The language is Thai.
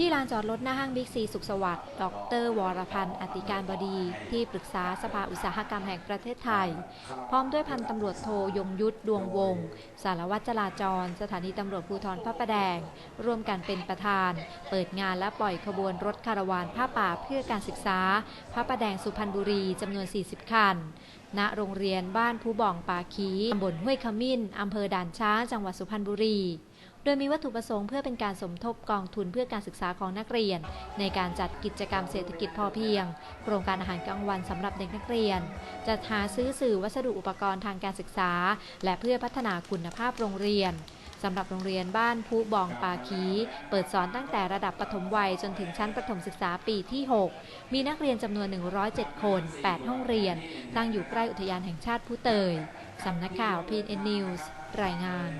ที่ลานจอดรถหน้าห้างบิ๊กซีสุขสวัสดิ์ ดร วรพันธ์ อติการบดี ที่ปรึกษาสภาอุตสาหกรรมแห่งประเทศไทย พร้อมด้วยพันตำรวจโทยงยุทธดวงวงศ์สารวัตรจราจร สถานีตำรวจภูธรพระประแดง ร่วมกันเป็นประธาน เปิดงานและปล่อยขบวนรถคาราวานผ้าป่าเพื่อการศึกษา พระประแดงสุพรรณบุรีจำนวน 40 คัน ณ โรงเรียนบ้านผู้บ่องป่าขีตำบลห้วยขมิ้นอำเภอด่านช้างจังหวัดสุพรรณบุรี ดยมีวัตถุประสงค์เพื่อเป็นการสมทบกองทุนเพื่อการศึกษาของนักเรียน ในการจัดกิจกรรมเศรษฐกิจพอเพียง โครงการอาหารกลางวันสำหรับเด็กนักเรียน จัดหาซื้อสื่อวัสดุอุปกรณ์ทางการศึกษา และเพื่อพัฒนาคุณภาพโรงเรียนสำหรับโรงเรียนบ้านผู้บองปาคี เปิดสอนตั้งแต่ระดับปฐมวัยจนถึงชั้นประถมศึกษาปีที่ 6 มีนักเรียนจำนวน 107 คน 8 ห้องเรียน ตั้งอยู่ใกล้อุทยานแห่งชาติผู้เตย สำนักข่าว PNN News รายงาน